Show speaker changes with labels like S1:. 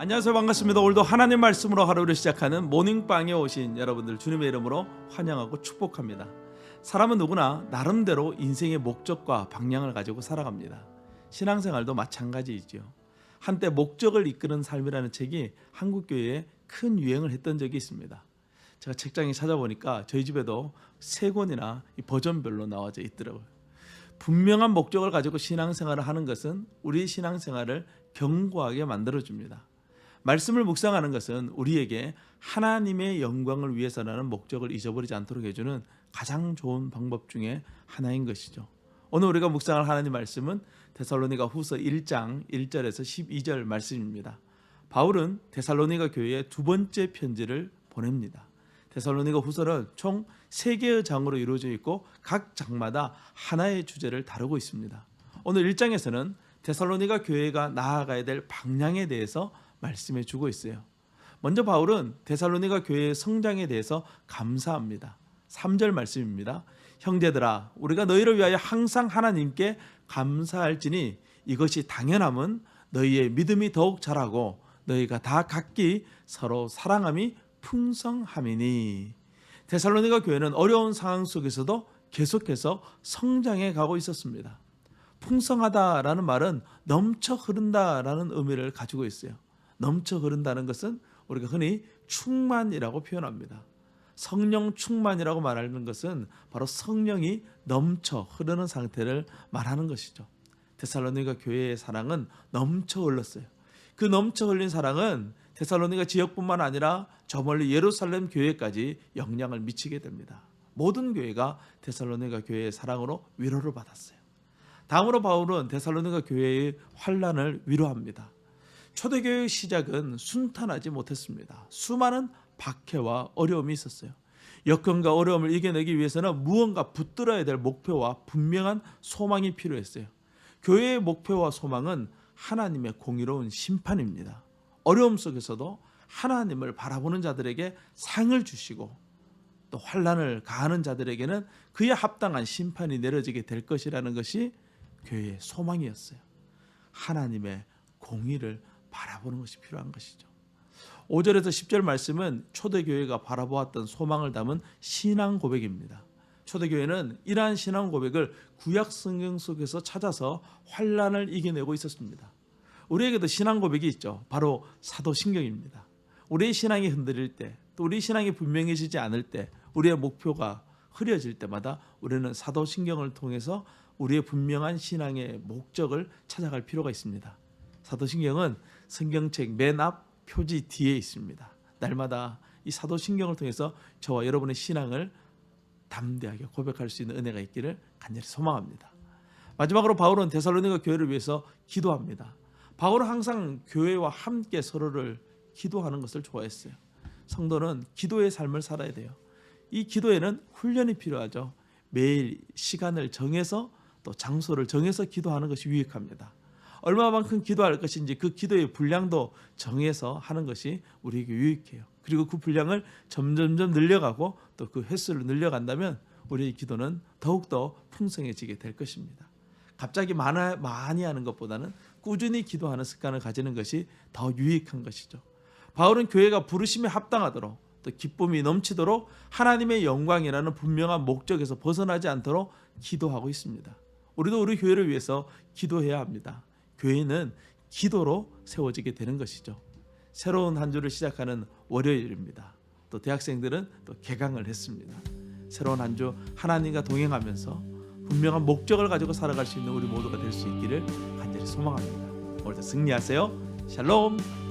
S1: 안녕하세요 반갑습니다. 오늘도 하나님 말씀으로 하루를 시작하는 모닝빵에 오신 여러분들 주님의 이름으로 환영하고 축복합니다. 사람은 누구나 나름대로 인생의 목적과 방향을 가지고 살아갑니다. 신앙생활도 마찬가지이죠. 한때 목적을 이끄는 삶이라는 책이 한국 교회에 큰 유행을 했던 적이 있습니다. 제가 책장에 찾아보니까 저희 집에도 세 권이나 이 버전별로 나와져 있더라고요. 분명한 목적을 가지고 신앙생활을 하는 것은 우리 신앙생활을 견고하게 만들어 줍니다. 말씀을 묵상하는 것은 우리에게 하나님의 영광을 위해서라는 목적을 잊어버리지 않도록 해주는 가장 좋은 방법 중에 하나인 것이죠. 오늘 우리가 묵상할 하나님 말씀은 데살로니가 후서 1장 1절에서 12절 말씀입니다. 바울은 데살로니가 교회에 두 번째 편지를 보냅니다. 데살로니가 후서는 총 3개의 장으로 이루어져 있고 각 장마다 하나의 주제를 다루고 있습니다. 오늘 1장에서는 데살로니가 교회가 나아가야 될 방향에 대해서 말씀해 주고 있어요. 먼저 바울은 데살로니가 교회의 성장에 대해서 감사합니다. 3절 말씀입니다. 형제들아 우리가 너희를 위하여 항상 하나님께 감사할지니 이것이 당연함은 너희의 믿음이 더욱 자라고 너희가 다 각기 서로 사랑함이 풍성함이니 데살로니가 교회는 어려운 상황 속에서도 계속해서 성장해 가고 있었습니다. 풍성하다라는 말은 넘쳐 흐른다라는 의미를 가지고 있어요. 넘쳐 흐른다는 것은 우리가 흔히 충만이라고 표현합니다. 성령 충만이라고 말하는 것은 바로 성령이 넘쳐 흐르는 상태를 말하는 것이죠. 데살로니가 교회의 사랑은 넘쳐 흘렀어요. 그 넘쳐 흘린 사랑은 데살로니가 지역뿐만 아니라 저 멀리 예루살렘 교회까지 영향을 미치게 됩니다. 모든 교회가 데살로니가 교회의 사랑으로 위로를 받았어요. 다음으로 바울은 데살로니가 교회의 환란을 위로합니다. 초대교회의 시작은 순탄하지 못했습니다. 수많은 박해와 어려움이 있었어요. 역경과 어려움을 이겨내기 위해서는 무언가 붙들어야 될 목표와 분명한 소망이 필요했어요. 교회의 목표와 소망은 하나님의 공의로운 심판입니다. 어려움 속에서도 하나님을 바라보는 자들에게 상을 주시고 또 환란을 가하는 자들에게는 그에 합당한 심판이 내려지게 될 것이라는 것이 교회의 소망이었어요. 하나님의 공의를 바라보는 것이 필요한 것이죠. 5절에서 10절 말씀은 초대교회가 바라보았던 소망을 담은 신앙 고백입니다. 초대교회는 이러한 신앙 고백을 구약 성경 속에서 찾아서 환란을 이겨내고 있었습니다. 우리에게도 신앙 고백이 있죠. 바로 사도신경입니다. 우리의 신앙이 흔들릴 때, 또 우리 신앙이 분명해지지 않을 때, 우리의 목표가 흐려질 때마다 우리는 사도신경을 통해서 우리의 분명한 신앙의 목적을 찾아갈 필요가 있습니다. 사도신경은 성경책 맨 앞 표지 뒤에 있습니다. 날마다 이 사도신경을 통해서 저와 여러분의 신앙을 담대하게 고백할 수 있는 은혜가 있기를 간절히 소망합니다. 마지막으로 바울은 데살로니가 교회를 위해서 기도합니다. 바울은 항상 교회와 함께 서로를 기도하는 것을 좋아했어요. 성도는 기도의 삶을 살아야 돼요. 이 기도에는 훈련이 필요하죠. 매일 시간을 정해서 또 장소를 정해서 기도하는 것이 유익합니다. 얼마만큼 기도할 것인지 그 기도의 분량도 정해서 하는 것이 우리에게 유익해요. 그리고 그 분량을 점점점 늘려가고 또 그 횟수를 늘려간다면 우리의 기도는 더욱더 풍성해지게 될 것입니다. 갑자기 많아, 많이 하는 것보다는 꾸준히 기도하는 습관을 가지는 것이 더 유익한 것이죠. 바울은 교회가 부르심에 합당하도록 또 기쁨이 넘치도록 하나님의 영광이라는 분명한 목적에서 벗어나지 않도록 기도하고 있습니다. 우리도 우리 교회를 위해서 기도해야 합니다. 교회는 기도로 세워지게 되는 것이죠. 새로운 한 주를 시작하는 월요일입니다. 또 대학생들은 또 개강을 했습니다. 새로운 한 주 하나님과 동행하면서 분명한 목적을 가지고 살아갈 수 있는 우리 모두가 될 수 있기를 간절히 소망합니다. 오늘도 승리하세요. 샬롬.